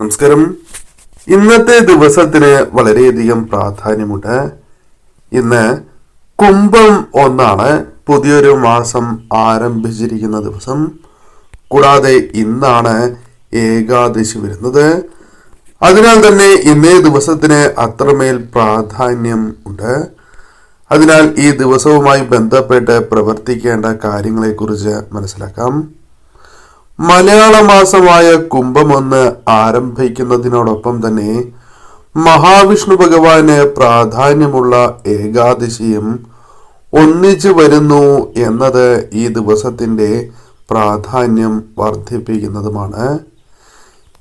നമസ്കാരം. ഇന്നത്തെ ദിവസത്തിന് വളരെയധികം പ്രാധാന്യമുണ്ട്. ഇന്ന് കുംഭം ഒന്നാണ്. പുതിയൊരു മാസം ആരംഭിച്ചിരിക്കുന്ന ദിവസം. കൂടാതെ ഇന്നാണ് ഏകാദശി വരുന്നത്. അതിനാൽ തന്നെ ഇന്നേ ദിവസത്തിന് അത്രമേൽ പ്രാധാന്യം ഉണ്ട്. അതിനാൽ ഈ ദിവസവുമായി ബന്ധപ്പെട്ട് പ്രവർത്തിക്കേണ്ട കാര്യങ്ങളെക്കുറിച്ച് മനസ്സിലാക്കാം. മലയാള മാസമായ കുംഭമൊന്ന് ആരംഭിക്കുന്നതിനോടൊപ്പം തന്നെ മഹാവിഷ്ണു ഭഗവാന് പ്രാധാന്യമുള്ള ഏകാദശിയും ഒന്നിച്ചു വരുന്നു എന്നത് ഈ ദിവസത്തിന്റെ പ്രാധാന്യം വർദ്ധിപ്പിക്കുന്നതുമാണ്.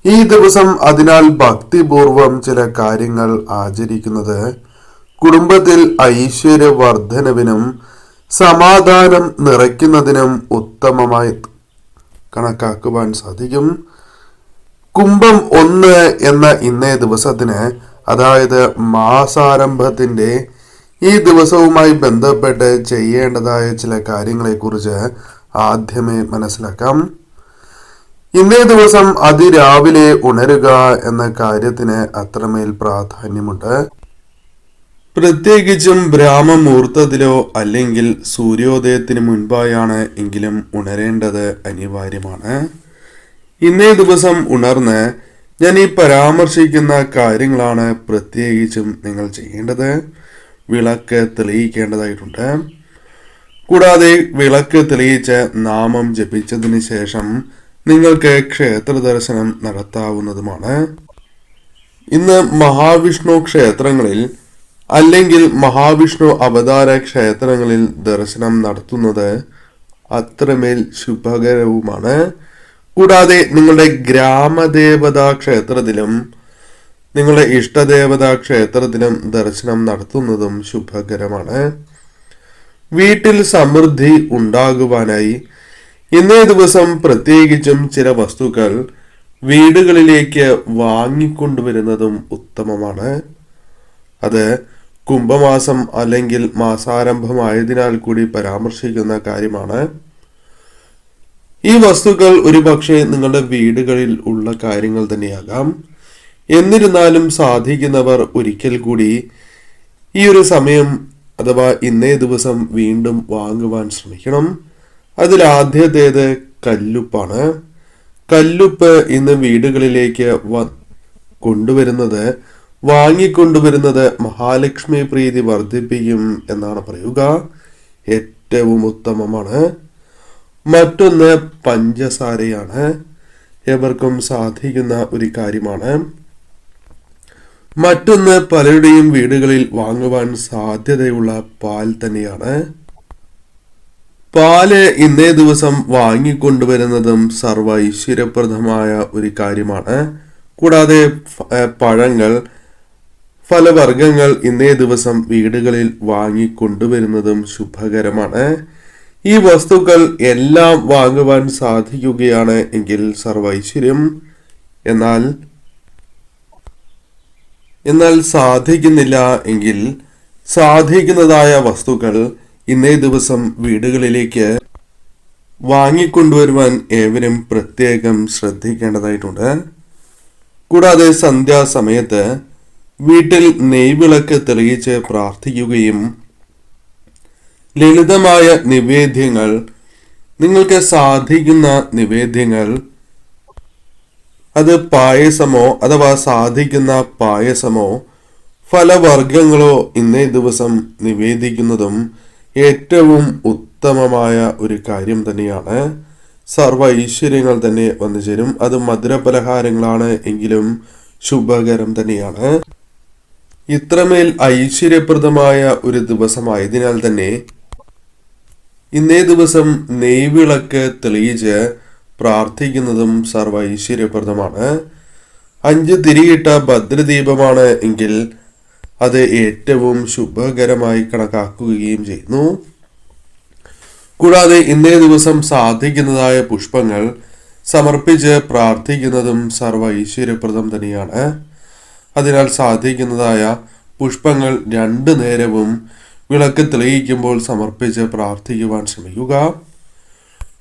ഈ ദിവസം അതിനാൽ ഭക്തിപൂർവം ചില കാര്യങ്ങൾ ആചരിക്കുന്നത് കുടുംബത്തിൽ ഐശ്വര്യവർദ്ധനവിനും സമാധാനം നിറയ്ക്കുന്നതിനും ഉത്തമമായി കണക്കാക്കുവാൻ സാധിക്കും. കുംഭം ഒന്ന് എന്ന ഇന്നേ ദിവസത്തിന് അതായത് മാസാരംഭത്തിന്റെ ഈ ദിവസവുമായി ബന്ധപ്പെട്ട് ചെയ്യേണ്ടതായ ചില കാര്യങ്ങളെക്കുറിച്ച് ആദ്യമേ മനസ്സിലാക്കാം. ഇന്നേ ദിവസം അതിരാവിലെ ഉണരുക എന്ന കാര്യത്തിന് അത്രമേൽ പ്രാധാന്യമുണ്ട്. പ്രത്യേകിച്ചും ബ്രാഹ്മമുഹൂർത്തത്തിലോ അല്ലെങ്കിൽ സൂര്യോദയത്തിന് മുൻപായാണ് എങ്കിലും ഉണരേണ്ടത് അനിവാര്യമാണ്. ഇന്നേ ദിവസം ഉണർന്ന് ഞാൻ ഈ പരാമർശിക്കുന്ന കാര്യങ്ങളാണ് പ്രത്യേകിച്ചും നിങ്ങൾ ചെയ്യേണ്ടത്. വിളക്ക് തെളിയിക്കേണ്ടതായിട്ടുണ്ട്. കൂടാതെ വിളക്ക് തെളിയിച്ച് നാമം ജപിച്ചതിന് ശേഷം നിങ്ങൾക്ക് ക്ഷേത്ര ദർശനം നടത്താവുന്നതുമാണ്. ഇന്ന് മഹാവിഷ്ണു ക്ഷേത്രങ്ങളിൽ അല്ലെങ്കിൽ മഹാവിഷ്ണു അവതാര ക്ഷേത്രങ്ങളിൽ ദർശനം നടത്തുന്നത് അത്രമേൽ ശുഭകരവുമാണ്. കൂടാതെ നിങ്ങളുടെ ഗ്രാമദേവതാ ക്ഷേത്രത്തിലും നിങ്ങളുടെ ഇഷ്ടദേവതാ ക്ഷേത്രത്തിലും ദർശനം നടത്തുന്നതും ശുഭകരമാണ്. വീട്ടിൽ സമൃദ്ധി ഉണ്ടാകുവാനായി ഇന്നേ ദിവസം പ്രത്യേകിച്ചും ചില വസ്തുക്കൾ വീടുകളിലേക്ക് വാങ്ങിക്കൊണ്ടുവരുന്നതും ഉത്തമമാണ്. അത് കുംഭമാസം അല്ലെങ്കിൽ മാസാരംഭമായതിനാൽ കൂടി പരാമർശിക്കുന്ന കാര്യമാണ്. ഈ വസ്തുക്കൾ ഒരുപക്ഷെ നിങ്ങളുടെ വീടുകളിൽ ഉള്ള കാര്യങ്ങൾ തന്നെയാകാം. എന്നിരുന്നാലും സാധിക്കുന്നവർ ഒരിക്കൽ കൂടി ഈ ഒരു സമയം അഥവാ ഇന്നേ ദിവസം വീണ്ടും വാങ്ങുവാൻ ശ്രമിക്കണം. അതിൽ ആദ്യത്തേത് കല്ലുപ്പാണ്. കല്ലുപ്പ് ഇന്ന് വീടുകളിലേക്ക് കൊണ്ടുവരുന്നത് വാങ്ങിക്കൊണ്ടുവരുന്നത് മഹാലക്ഷ്മി പ്രീതി വർദ്ധിപ്പിക്കും എന്നാണ് പറയുക. ഏറ്റവും ഉത്തമമാണ്. മറ്റൊന്ന് പഞ്ചസാരയാണ്. എവർക്കും സാധിക്കുന്ന ഒരു കാര്യമാണ്. മറ്റൊന്ന് പലരുടെയും വീടുകളിൽ വാങ്ങുവാൻ സാധ്യതയുള്ള പാൽ തന്നെയാണ്. പാൽ ഇന്നേ ദിവസം വാങ്ങിക്കൊണ്ടുവരുന്നതും സർവ ഐശ്വര്യപ്രദമായ ഒരു കാര്യമാണ്. കൂടാതെ ഫ- ഏ, വർഗങ്ങൾ ഇന്നേ ദിവസം വീടുകളിൽ വാങ്ങിക്കൊണ്ടുവരുന്നതും ശുഭകരമാണ്. ഈ വസ്തുക്കൾ എല്ലാം വാങ്ങുവാൻ സാധിക്കുകയാണ് എങ്കിൽ സർവൈശ്വര്യം. എന്നാൽ എന്നാൽ സാധിക്കുന്നില്ല എങ്കിൽ സാധിക്കുന്നതായ വസ്തുക്കൾ ഇന്നേ ദിവസം വീടുകളിലേക്ക് വാങ്ങിക്കൊണ്ടുവരുവാൻ ഏവരും പ്രത്യേകം ശ്രദ്ധിക്കേണ്ടതായിട്ടുണ്ട്. കൂടാതെ സന്ധ്യാസമയത്ത് വീട്ടിൽ നെയ്വിളക്ക് തെളിയിച്ച് പ്രാർത്ഥിക്കുകയും ലളിതമായ നിവേദ്യങ്ങൾ നിങ്ങൾക്ക് സാധിക്കുന്ന നിവേദ്യങ്ങൾ അത് പായസമോ അഥവാ സാധിക്കുന്ന പായസമോ ഫലവർഗങ്ങളോ ഇന്നേ ദിവസം നിവേദിക്കുന്നതും ഏറ്റവും ഉത്തമമായ ഒരു കാര്യം തന്നെയാണ്. സർവ ഐശ്വര്യങ്ങൾ തന്നെ വന്നു ചേരും അത് മധുരപലഹാരങ്ങളാണ് എങ്കിലും ശുഭകരം തന്നെയാണ്. ഇത്രമേൽ ഐശ്വര്യപ്രദമായ ഒരു ദിവസമായതിനാൽ തന്നെ ഇന്നേ ദിവസം നെയ്വിളക്ക് തെളിയിച്ച് പ്രാർത്ഥിക്കുന്നതും സർവ ഐശ്വര്യപ്രദമാണ്. അഞ്ച് തിരിയിട്ട ഭദ്രദീപമാണ് എങ്കിൽ അത് ഏറ്റവും ശുഭകരമായി കണക്കാക്കുകയും ചെയ്യുന്നു. കൂടാതെ ഇന്നേ ദിവസം സാധിക്കുന്നതായ പുഷ്പങ്ങൾ സമർപ്പിച്ച് പ്രാർത്ഥിക്കുന്നതും സർവ ഐശ്വര്യപ്രദം തന്നെയാണ്. അതിനാൽ സാധിക്കുന്നതായ പുഷ്പങ്ങൾ രണ്ടു നേരവും വിളക്ക് തെളിയിക്കുമ്പോൾ സമർപ്പിച്ച് പ്രാർത്ഥിക്കുവാൻ ശ്രമിക്കുക.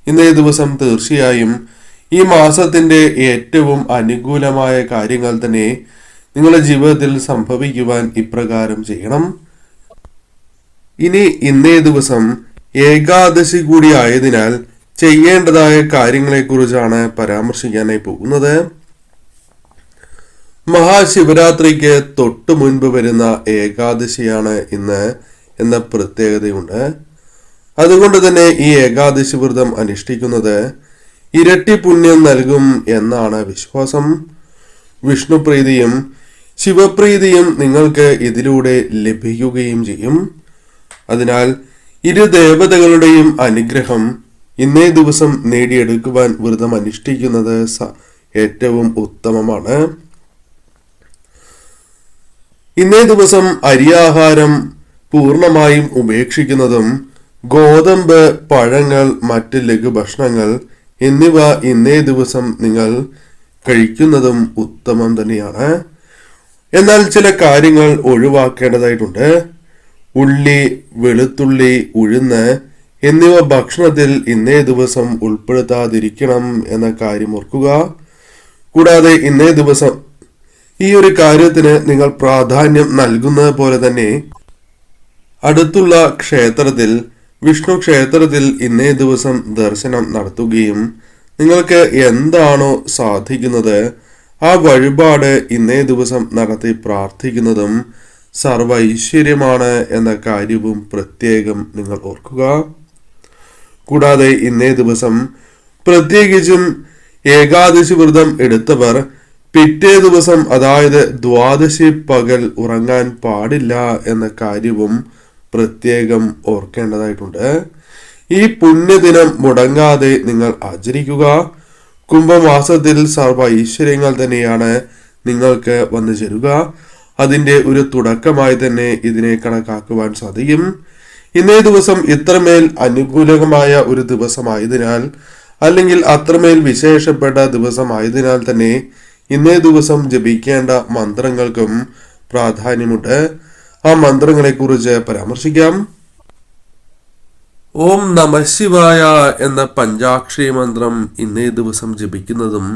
ഇന്നേ ദിവസം തീർച്ചയായും ഈ മാസത്തിന്റെ ഏറ്റവും അനുകൂലമായ കാര്യങ്ങൾ തന്നെ നിങ്ങളുടെ ജീവിതത്തിൽ സംഭവിക്കുവാൻ ഇപ്രകാരം ചെയ്യണം. ഇനി ഇന്നേ ദിവസം ഏകാദശി കൂടി ആയതിനാൽ ചെയ്യേണ്ടതായ കാര്യങ്ങളെക്കുറിച്ചാണ് പരാമർശിക്കാനായി പോകുന്നത്. മഹാശിവരാത്രിക്ക് തൊട്ടു മുൻപ് വരുന്ന ഏകാദശിയാണ് ഇന്ന് എന്ന പ്രത്യേകതയുണ്ട്. അതുകൊണ്ട് തന്നെ ഈ ഏകാദശി വ്രതം അനുഷ്ഠിക്കുന്നത് ഇരട്ടി പുണ്യം നൽകും എന്നാണ് വിശ്വാസം. വിഷ്ണുപ്രീതിയും ശിവപ്രീതിയും നിങ്ങൾക്ക് ഇതിലൂടെ ലഭിക്കുകയും ചെയ്യും. അതിനാൽ ഇരു ദേവതകളുടെയും അനുഗ്രഹം ഇന്നേ ദിവസം നേടിയെടുക്കുവാൻ വ്രതം അനുഷ്ഠിക്കുന്നത് ഏറ്റവും ഉത്തമമാണ്. ഇന്നേ ദിവസം അരിയാഹാരം പൂർണമായും ഉപേക്ഷിക്കുന്നതും ഗോതമ്പ് പഴങ്ങൾ മറ്റ് ലഘുഭക്ഷണങ്ങൾ എന്നിവ ഇന്നേ ദിവസം നിങ്ങൾ കഴിക്കുന്നതും ഉത്തമം തന്നെയാണ്. എന്നാൽ ചില കാര്യങ്ങൾ ഒഴിവാക്കേണ്ടതായിട്ടുണ്ട്. ഉള്ളി വെളുത്തുള്ളി ഉഴുന്ന് എന്നിവ ഭക്ഷണത്തിൽ ഇന്നേ ദിവസം ഉൾപ്പെടുത്താതിരിക്കണം എന്ന കാര്യം ഓർക്കുക. കൂടാതെ ഇന്നേ ദിവസം ഈ ഒരു കാര്യത്തിന് നിങ്ങൾ പ്രാധാന്യം നൽകുന്നത് പോലെ തന്നെ അടുത്തുള്ള ക്ഷേത്രത്തിൽ വിഷ്ണു ക്ഷേത്രത്തിൽ ഇന്നേ ദിവസം ദർശനം നടത്തുകയും നിങ്ങൾക്ക് എന്താണോ സാധിക്കുന്നത് ആ വഴിപാട് ഇന്നേ ദിവസം നടത്തി പ്രാർത്ഥിക്കുന്നതും സർവ ഐശ്വര്യമാണ് എന്ന കാര്യവും പ്രത്യേകം നിങ്ങൾ ഓർക്കുക. കൂടാതെ ഇന്നേ ദിവസം പ്രത്യേകിച്ചും ഏകാദശി വ്രതം എടുത്തവർ പിറ്റേ ദിവസം അതായത് ദ്വാദശി പകൽ ഉറങ്ങാൻ പാടില്ല എന്ന കാര്യവും പ്രത്യേകം ഓർക്കേണ്ടതായിട്ടുണ്ട്. ഈ പുണ്യദിനം മുടങ്ങാതെ നിങ്ങൾ ആചരിക്കുക. കുംഭമാസത്തിൽ സർവ ഐശ്വര്യങ്ങൾ തന്നെയാണ് നിങ്ങൾക്ക് വന്നു ചേരുക. അതിന്റെ ഒരു തുടക്കമായി തന്നെ ഇതിനെ കണക്കാക്കുവാൻ സാധിക്കും. ഇന്നേ ദിവസം ഇത്രമേൽ അനുകൂലമായ ഒരു ദിവസമായതിനാൽ അല്ലെങ്കിൽ അത്രമേൽ വിശേഷപ്പെട്ട ദിവസമായതിനാൽ തന്നെ ഇന്നേ ദിവസം ജപിക്കേണ്ട മന്ത്രങ്ങൾക്കും പ്രാധാന്യമുണ്ട്. ആ മന്ത്രങ്ങളെ കുറിച്ച് പരാമർശിക്കാം. ഓം നമ ശിവായ എന്ന പഞ്ചാക്ഷരി മന്ത്രം ഇന്നേ ദിവസം ജപിക്കുന്നതും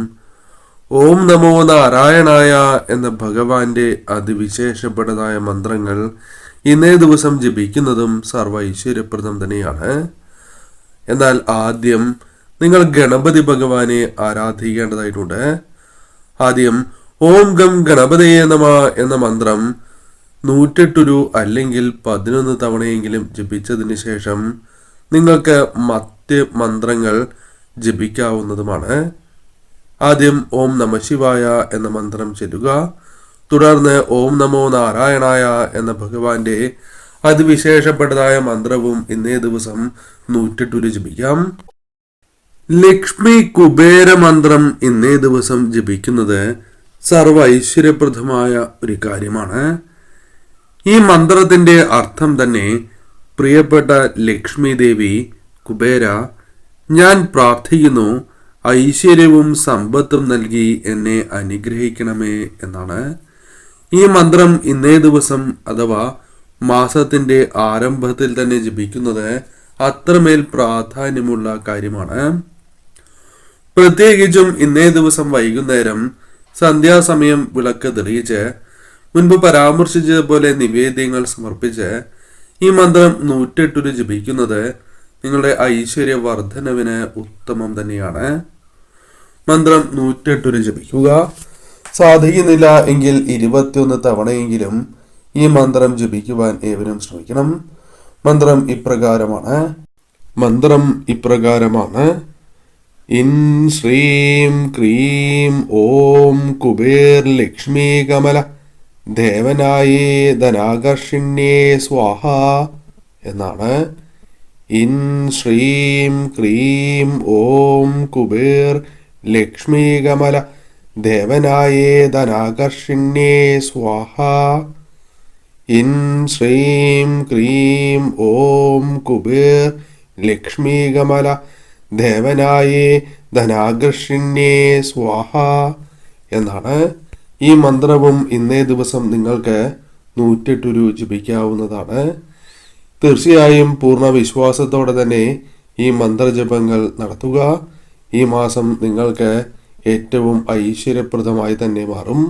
ഓം നമോ നാരായണായ എന്ന ഭഗവാന്റെ അതിവിശേഷപ്പെട്ടതായ മന്ത്രങ്ങൾ ഇന്നേ ദിവസം ജപിക്കുന്നതും സർവ ഐശ്വര്യപ്രദം തന്നെയാണ്. എന്നാൽ ആദ്യം നിങ്ങൾ ഗണപതി ഭഗവാനെ ആരാധിക്കേണ്ടതായിട്ടുണ്ട്. ആദ്യം ഓം ഗം ഗണപതയെ നമ എന്ന മന്ത്രം നൂറ്റെട്ടൊരു അല്ലെങ്കിൽ പതിനൊന്ന് തവണയെങ്കിലും ജപിച്ചതിന് ശേഷം നിങ്ങൾക്ക് മറ്റ് മന്ത്രങ്ങൾ ജപിക്കാവുന്നതുമാണ്. ആദ്യം ഓം നമ ശിവായ എന്ന മന്ത്രം ചെല്ലുക. തുടർന്ന് ഓം നമോ നാരായണായ എന്ന ഭഗവാന്റെ അതിവിശേഷപ്പെട്ടതായ മന്ത്രവും ഇന്നേ ദിവസം നൂറ്റെട്ടൊരു ജപിക്കാം. ലക്ഷ്മി കുബേര മന്ത്രം ഇന്നേ ദിവസം ജപിക്കുന്നത് സർവ ഐശ്വര്യപ്രദമായ ഒരു കാര്യമാണ്. ഈ മന്ത്രത്തിന്റെ അർത്ഥം തന്നെ പ്രിയപ്പെട്ട ലക്ഷ്മി ദേവി കുബേര ഞാൻ പ്രാർത്ഥിക്കുന്നു ഐശ്വര്യവും സമ്പത്തും നൽകി എന്നെ അനുഗ്രഹിക്കണമേ എന്നാണ്. ഈ മന്ത്രം ഇന്നേ ദിവസം അഥവാ മാസത്തിന്റെ ആരംഭത്തിൽ തന്നെ ജപിക്കുന്നത് അത്രമേൽ പ്രാധാന്യമുള്ള കാര്യമാണ്. പ്രത്യേകിച്ചും ഇന്നേ ദിവസം വൈകുന്നേരം സന്ധ്യാസമയം വിളക്ക് തെളിയിച്ച് മുൻപ് പരാമർശിച്ചതുപോലെ നിവേദ്യങ്ങൾ സമർപ്പിച്ച് ഈ മന്ത്രം നൂറ്റെട്ടൊരു ജപിക്കുന്നത് നിങ്ങളുടെ ഐശ്വര്യ വർധനവിന് ഉത്തമം തന്നെയാണ്. മന്ത്രം നൂറ്റെട്ടൊരു ജപിക്കുക. സാധിക്കുന്നില്ല എങ്കിൽ ഇരുപത്തിയൊന്ന് തവണയെങ്കിലും ഈ മന്ത്രം ജപിക്കുവാൻ ഏവരും ശ്രമിക്കണം. മന്ത്രം ഇപ്രകാരമാണ്. മന്ത്രം ഇപ്രകാരമാണ്. ഇൻ ശ്രീം ക്രീം ഓം കുബേർ ലക്ഷ്മി കമല ദേവനായേ ധനാകർഷിണ്യേ സ്വാഹ എന്നാണ്. ഇൻ ശ്രീം ക്രീം ഓം കുബേർ ലക്ഷ്മി കമല ദേവനായേ ധനാകർഷിണ്യേ സ്വാഹ. ഇൻ ശ്രീം ക്രീം ഓം കുബേർ ലക്ഷ്മി കമല ദേവനായേ ധനാകർഷിണ്യേ സ്വാഹ എന്നാണ്. ഈ മന്ത്രവും ഇന്നേ ദിവസം നിങ്ങൾക്ക് നൂറ്റെട്ടൊരു ജപിക്കാവുന്നതാണ് തീർച്ചയായും പൂർണ വിശ്വാസത്തോടെ തന്നെ ഈ മന്ത്രജപങ്ങൾ നടത്തുക. ഈ മാസം നിങ്ങൾക്ക് ഏറ്റവും ഐശ്വര്യപ്രദമായി തന്നെ മാറും.